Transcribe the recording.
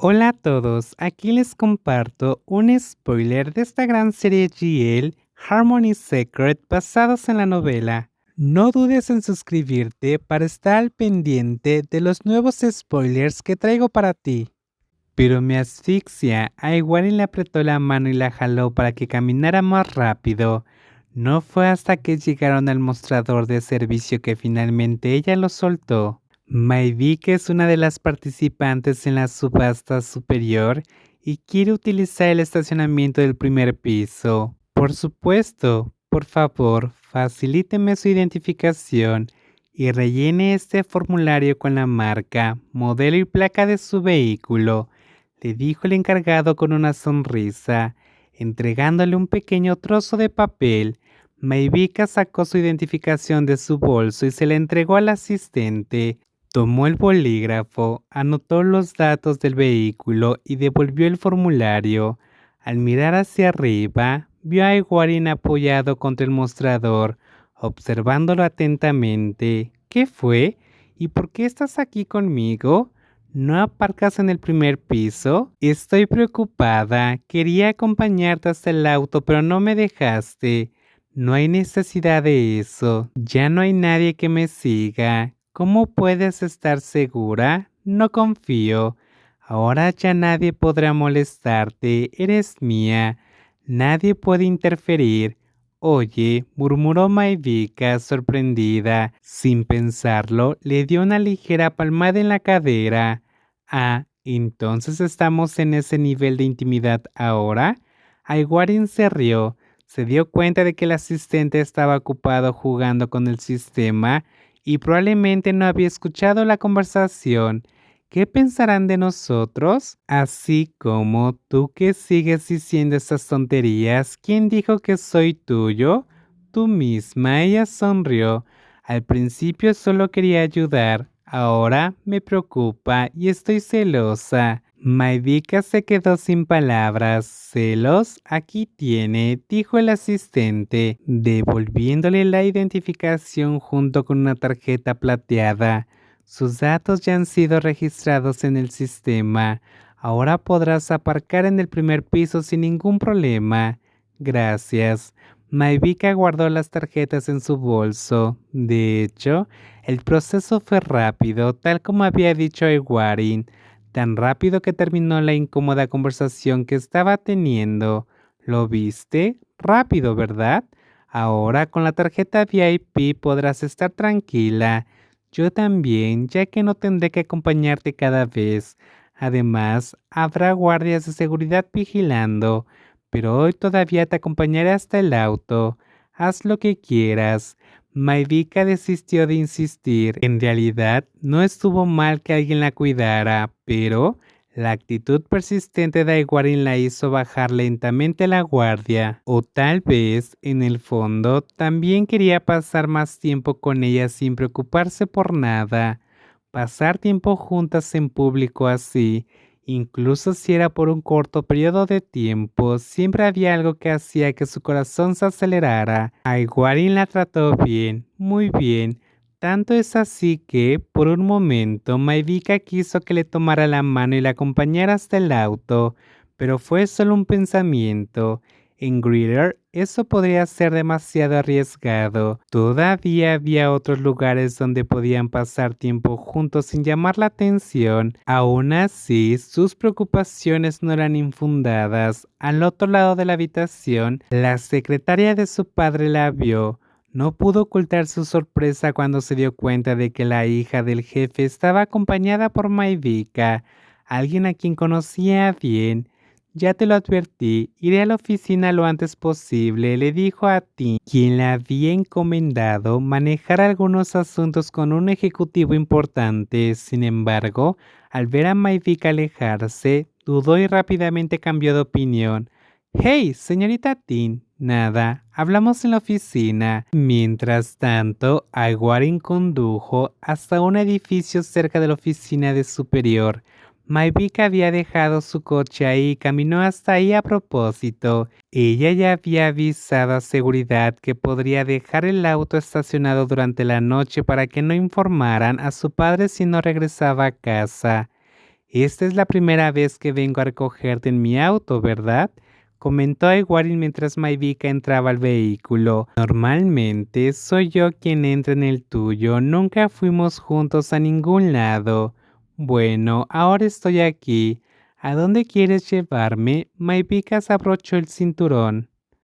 Hola a todos, aquí les comparto un spoiler de esta gran serie GL Harmony Secret basados en la novela. No dudes en suscribirte para estar al pendiente de los nuevos spoilers que traigo para ti. Pero me asfixia, a Iguarin le apretó la mano y la jaló para que caminara más rápido. No fue hasta que llegaron al mostrador de servicio que finalmente ella lo soltó. Maivik es una de las participantes en la subasta superior y quiere utilizar el estacionamiento del primer piso. Por supuesto, por favor, facilíteme su identificación y rellene este formulario con la marca, modelo y placa de su vehículo, le dijo el encargado con una sonrisa, entregándole un pequeño trozo de papel. Maivika sacó su identificación de su bolso y se la entregó al asistente. Tomó el bolígrafo, anotó los datos del vehículo y devolvió el formulario. Al mirar hacia arriba, vio a Iguarin apoyado contra el mostrador, observándolo atentamente. ¿Qué fue? ¿Y por qué estás aquí conmigo? ¿No aparcas en el primer piso? Estoy preocupada. Quería acompañarte hasta el auto, pero no me dejaste. No hay necesidad de eso. Ya no hay nadie que me siga. ¿Cómo puedes estar segura? No confío. Ahora ya nadie podrá molestarte, eres mía. Nadie puede interferir. Oye, murmuró Maivika sorprendida. Sin pensarlo, le dio una ligera palmada en la cadera. Ah, entonces estamos en ese nivel de intimidad ahora. Aiguarin se rió. Se dio cuenta de que el asistente estaba ocupado jugando con el sistema y probablemente no había escuchado la conversación. ¿Qué pensarán de nosotros? Así como tú que sigues diciendo esas tonterías, ¿quién dijo que soy tuyo? Tú misma, ella sonrió. Al principio solo quería ayudar, ahora me preocupa y estoy celosa. Maivika se quedó sin palabras. ¿Celos? Aquí tiene, dijo el asistente, devolviéndole la identificación junto con una tarjeta plateada. Sus datos ya han sido registrados en el sistema. Ahora podrás aparcar en el primer piso sin ningún problema. Gracias. Maivika guardó las tarjetas en su bolso. De hecho, el proceso fue rápido, tal como había dicho Ewarin tan rápido que terminó la incómoda conversación que estaba teniendo. ¿Lo viste? Rápido, ¿verdad? Ahora con la tarjeta VIP podrás estar tranquila. Yo también, ya que no tendré que acompañarte cada vez. Además, habrá guardias de seguridad vigilando, pero hoy todavía te acompañaré hasta el auto. Haz lo que quieras. Maivika desistió de insistir. En realidad, no estuvo mal que alguien la cuidara, pero la actitud persistente de Aiguarin la hizo bajar lentamente la guardia. O tal vez, en el fondo, también quería pasar más tiempo con ella sin preocuparse por nada. Pasar tiempo juntas en público así Incluso si era por un corto periodo de tiempo, siempre había algo que hacía que su corazón se acelerara. Aiguarin la trató bien, muy bien. Tanto es así que, por un momento, Maivika quiso que le tomara la mano y la acompañara hasta el auto, pero fue solo un pensamiento. En Greeter eso podría ser demasiado arriesgado. Todavía había otros lugares donde podían pasar tiempo juntos sin llamar la atención. Aún así, sus preocupaciones no eran infundadas. Al otro lado de la habitación, la secretaria de su padre la vio. No pudo ocultar su sorpresa cuando se dio cuenta de que la hija del jefe estaba acompañada por Maivika, alguien a quien conocía bien. Ya te lo advertí, iré a la oficina lo antes posible, le dijo a ti, quien le había encomendado manejar algunos asuntos con un ejecutivo importante. Sin embargo, al ver a Maivika alejarse, dudó y rápidamente cambió de opinión. Hey, señorita Tin, nada, hablamos en la oficina. Mientras tanto, Aguarin condujo hasta un edificio cerca de la oficina de superior. Maivika había dejado su coche ahí y caminó hasta ahí a propósito. Ella ya había avisado a seguridad que podría dejar el auto estacionado durante la noche para que no informaran a su padre si no regresaba a casa. Esta es la primera vez que vengo a recogerte en mi auto, ¿verdad? comentó Aiguarin mientras Maivika entraba al vehículo. Normalmente soy yo quien entra en el tuyo, nunca fuimos juntos a ningún lado. Bueno, ahora estoy aquí. ¿A dónde quieres llevarme? Maivika se abrochó el cinturón.